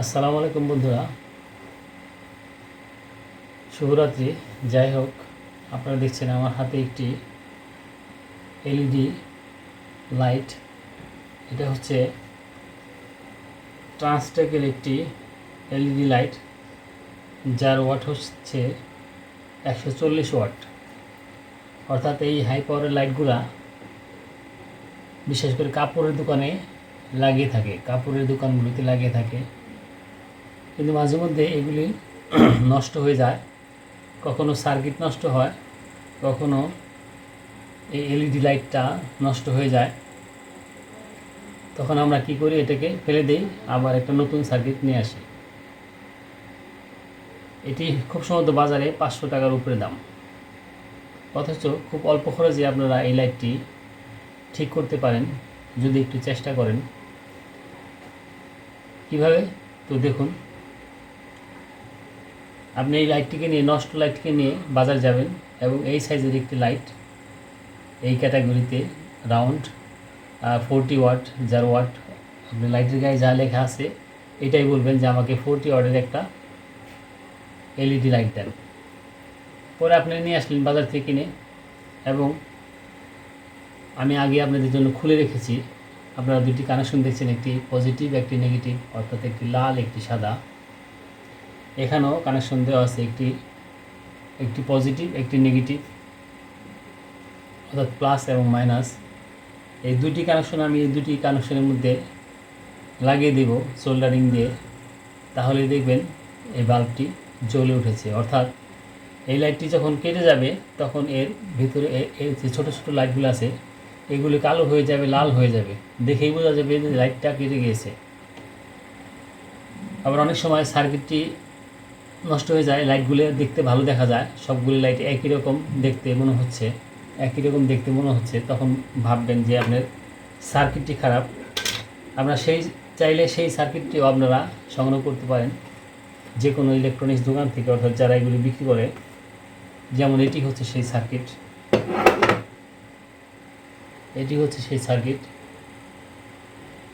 আসসালামু আলাইকুম বন্ধুরা। শুভরাত্রি। যাই হোক, আপনারা দেখছেন আমার হাতে একটি এলইডি লাইট। এটা হচ্ছে ট্রান্সটেকের একটি এলইডি লাইট, যার ওয়াট হচ্ছে একশো চল্লিশ ওয়াট। অর্থাৎ এই হাই পাওয়ারের লাইটগুলা বিশেষ করে কাপড়ের দোকানে লাগিয়ে থাকে, কাপড়ের দোকানগুলিতে লাগিয়ে থাকে। কিন্তু মাঝে মধ্যে এগুলি নষ্ট হয়ে যায়। কখনো সার্কিট নষ্ট হয়, কখনো এই এলইডি লাইটটা নষ্ট হয়ে যায়। তখন আমরা কি করি, এটাকে ফেলে দিই, আবার একটা নতুন সার্কিট নিয়ে আসি। এটি খুব সম্ভবত বাজারে পাঁচশো টাকার উপরে দাম। অথচ খুব অল্প খরচে আপনারা এই লাইটটি ঠিক করতে পারেন, যদি একটু চেষ্টা করেন। কীভাবে? তো দেখুন আপনি এই লাইটটিকে নিয়ে, নষ্ট লাইটকে নিয়ে বাজার যাবেন এবং এই সাইজের একটি লাইট এই ক্যাটাগরিতে রাউন্ড ফোরটি ওয়াট যার ওয়াট আপনি লাইটের গায়ে যা লেখা আছে, এটাই বলবেন যে আমাকে ফোরটি ওয়াটের একটা এলইডি লাইট দেন। পরে আপনি নিয়ে আসলেন বাজার থেকে কিনে এবং আমি আগে আপনাদের জন্য খুলে রেখেছি। আপনারা দুটি কানেকশন দেখছেন, একটি পজিটিভ একটি নেগেটিভ অর্থাৎ একটি লাল, একটি সাদা। এখানেও কানেকশন দেওয়া আছে একটি একটি পজিটিভ একটি নেগেটিভ অর্থাৎ প্লাস এবং মাইনাস এই দুটি কানেকশন আমি এই দুটি কানেকশনের মধ্যে লাগিয়ে দেব সোল্ডারিং দিয়ে। তাহলে দেখবেন এই বাল্বটি জ্বলে উঠেছে। অর্থাৎ এই লাইটটি যখন কেটে যাবে, তখন এর ভিতরে এর যে ছোটো ছোটো লাইটগুলো আছে, এগুলি কালো হয়ে যাবে, লাল হয়ে যাবে। দেখেই বোঝা যাবে যে লাইটটা কেটে গিয়েছে। আবার অনেক সময় সার্কিটটি নষ্ট হয়ে যায় লাইটগুলো দেখতে ভালো দেখা যায়, সবগুলি লাইট একই রকম দেখতে মনে হচ্ছে, একই রকম দেখতে মনে হচ্ছে, তখন ভাববেন যে আপনার সার্কিটটি খারাপ। আপনার সেই, চাইলে সেই সার্কিটটিও আপনারা সংগ্রহ করতে পারেন যে কোনো ইলেকট্রনিক্স দোকান থেকে অর্থাৎ যারা এগুলি বিক্রি করে, যেমন এটি হচ্ছে সেই সার্কিট এটি হচ্ছে সেই সার্কিট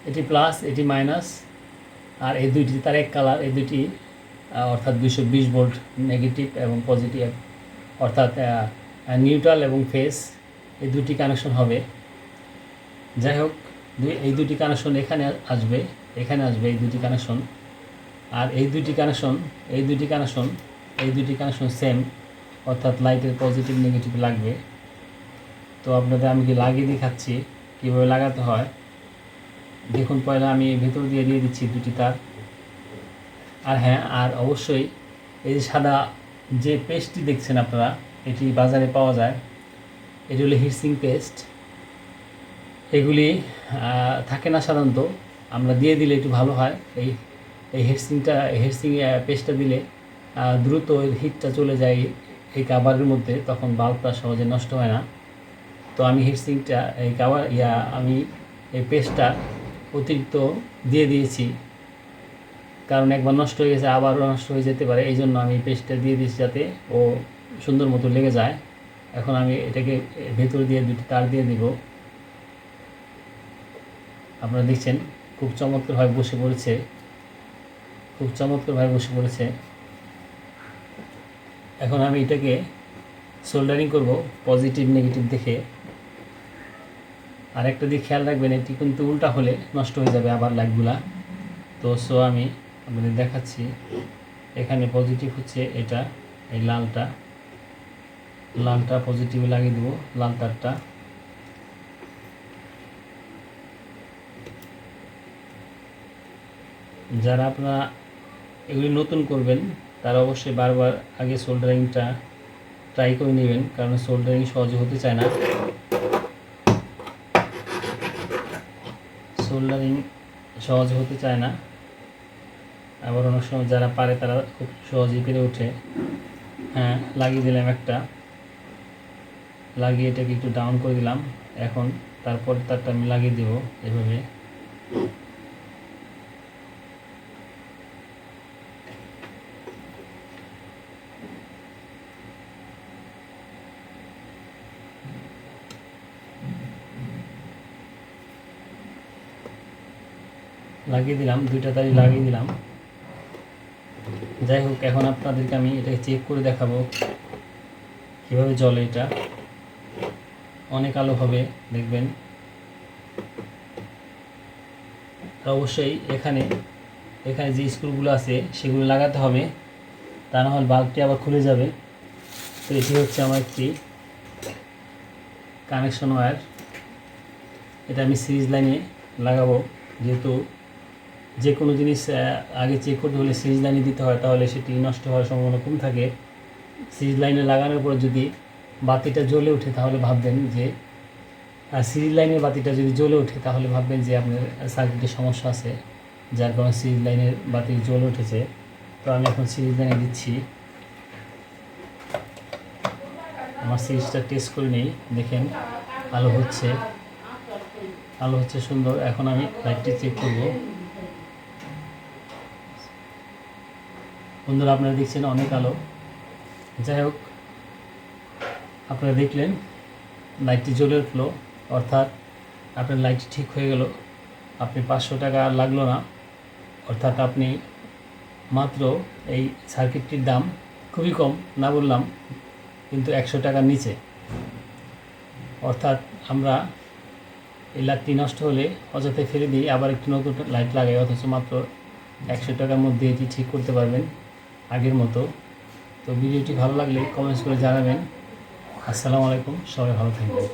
এটি প্লাস এটি মাইনাস আর এই দুইটি, তার এক কালার এই দুইটি অর্থাৎ দুইশো বিশ ভোল্ট নেগেটিভ এবং পজিটিভ, অর্থাৎ নিউট্রাল এবং ফেস এই দুটি কানেকশন হবে। যাই হোক এই দুটি কানেকশন এখানে আসবে এখানে আসবে এই দুটি কানেকশন। আর এই দুটি কানেকশন, এই দুটি কানেকশন, এই দুটি কানেকশন সেম অর্থাৎ লাইটের পজিটিভ নেগেটিভ লাগবে। তো আপনাদের আমি কি লাগিয়ে দেখাচ্ছি, কীভাবে লাগাতে হয়? দেখুন, পয়লা আমি ভেতর দিয়ে দিয়ে দিচ্ছি দুটি তার। আর হ্যাঁ আর অবশ্যই এই যে সাদা যে পেস্টটি দেখছেন আপনারা, এটি বাজারে পাওয়া যায়। এটি হলো হিটসিং পেস্ট। এগুলি থাকে না সাধারণত। আমরা দিয়ে দিলে একটু ভালো হয়। এই এই হেডসিংটা হেডসিং পেস্টটা দিলে দ্রুত হিটটা চলে যায় এই কাভারের মধ্যে। তখন বাল্বটা সহজে নষ্ট হয় না। তো আমি হিটসিংটা এই কাভার ইয়া, আমি এই পেস্টটা অতিরিক্ত দিয়ে দিয়েছি। কারণ একবার নষ্ট হয়ে গেছে, আবারও নষ্ট হয়ে যেতে পারে। এই জন্য আমি পেস্টটা দিয়ে দিচ্ছি যাতে ও সুন্দর মতো লেগে যায়। এখন আমি এটাকে ভেতর দিয়ে দুটি তার দিয়ে দিব। আপনারা দেখছেন, খুব চমৎকারভাবে বসে পড়েছে। খুব চমৎকারভাবে বসে পড়েছে। এখন আমি এটাকে সোল্ডারিং করব পজিটিভ নেগেটিভ দেখে। আর একটা দিক খেয়াল রাখবেন, এটি কিন্তু উল্টা হলে নষ্ট হয়ে যাবে আবার লাইটগুলা। তো সো আমি আপনাদের দেখাচ্ছি। এখানে পজিটিভ হচ্ছে এটা, এই লালটা। লালটা পজিটিভে লাগিয়ে দেবো, লাল তারটা। যারা আপনারা এগুলি নতুন করবেন, তারা অবশ্যই বারবার আগে সোল্ডারিংটা ট্রাই করে নেবেন, কারণ সোল্ডারিং সহজে হতে চায় না। সোল্ডারিং সহজে হতে চায় না। আবার অনেক সময় যারা পারে তারা খুব সহজেই পেরে ওঠে। হ্যাঁ লাগিয়ে দিলাম একটা। লাগিয়ে এটাকে একটু ডাউন করে দিলাম। এখন তারপর তারটা আমি লাগিয়ে দেবো এভাবে। লাগিয়ে দিলাম, দুইটা তারি লাগিয়ে দিলাম। যাই হোক, এখন আপনাদেরকে আমি এটাকে চেক করে দেখাবো কীভাবে জলে এটা। অনেক আলো হবে, দেখবেন। অবশ্যই এখানে এখানে যে স্ক্রুগুলো আছে, সেগুলো লাগাতে হবে। তা না হলে বাল্বটি আবার খুলে যাবে। তো এটি হচ্ছে আমার একটি কানেকশন ওয়্যার এটা আমি সিরিজ লাইনে লাগাবো, যেহেতু যে কোনো জিনিস আগে চেক করতে হলে সিরিজ লাইনে দিতে হয়, তাহলে সেটি নষ্ট হওয়ার সম্ভাবনা কম থাকে। সিরিজ লাইনে লাগানোর পর যদি বাতিটা জ্বলে ওঠে, তাহলে ভাববেন যে সিরিজ লাইনের বাতিটা যদি জ্বলে ওঠে, তাহলে ভাববেন যে আপনার সার্কিটের সমস্যা আছে, যার কারণে সিরিজ লাইনের বাতি জ্বলে উঠেছে। তো আমি এখন সিরিজ লাইনে দিচ্ছি। আমার সিরিজটা টেস্ট করে নিই, দেখেন, আলো হচ্ছে। আলো হচ্ছে সুন্দর, এখন আমি লাইটটি চেক করব। বন্ধুরা, আপনারা দেখছেন অনেক আলো। যাই হোক, আপনারা দেখলেন লাইটটি জ্বলে উঠল, অর্থাৎ আপনার লাইটটি ঠিক হয়ে গেল। আপনি পাঁচশো টাকা আর লাগল না, অর্থাৎ আপনি মাত্র এই সার্কিটটির দাম খুবই কম, না বললাম, কিন্তু একশো টাকার নিচে। অর্থাৎ আমরা এই লাইটটি নষ্ট হলে অযথায় ফেলে দিই, আবার একটি নতুন লাইট লাগাই, অথচ মাত্র একশো টাকার মধ্যে এটি ঠিক করতে পারবেন। আগের মতো। তো ভিডিওটি ভালো লাগলে কমেন্টস করে জানাবেন। আসসালামু আলাইকুম সবাই ভালো থাকবেন।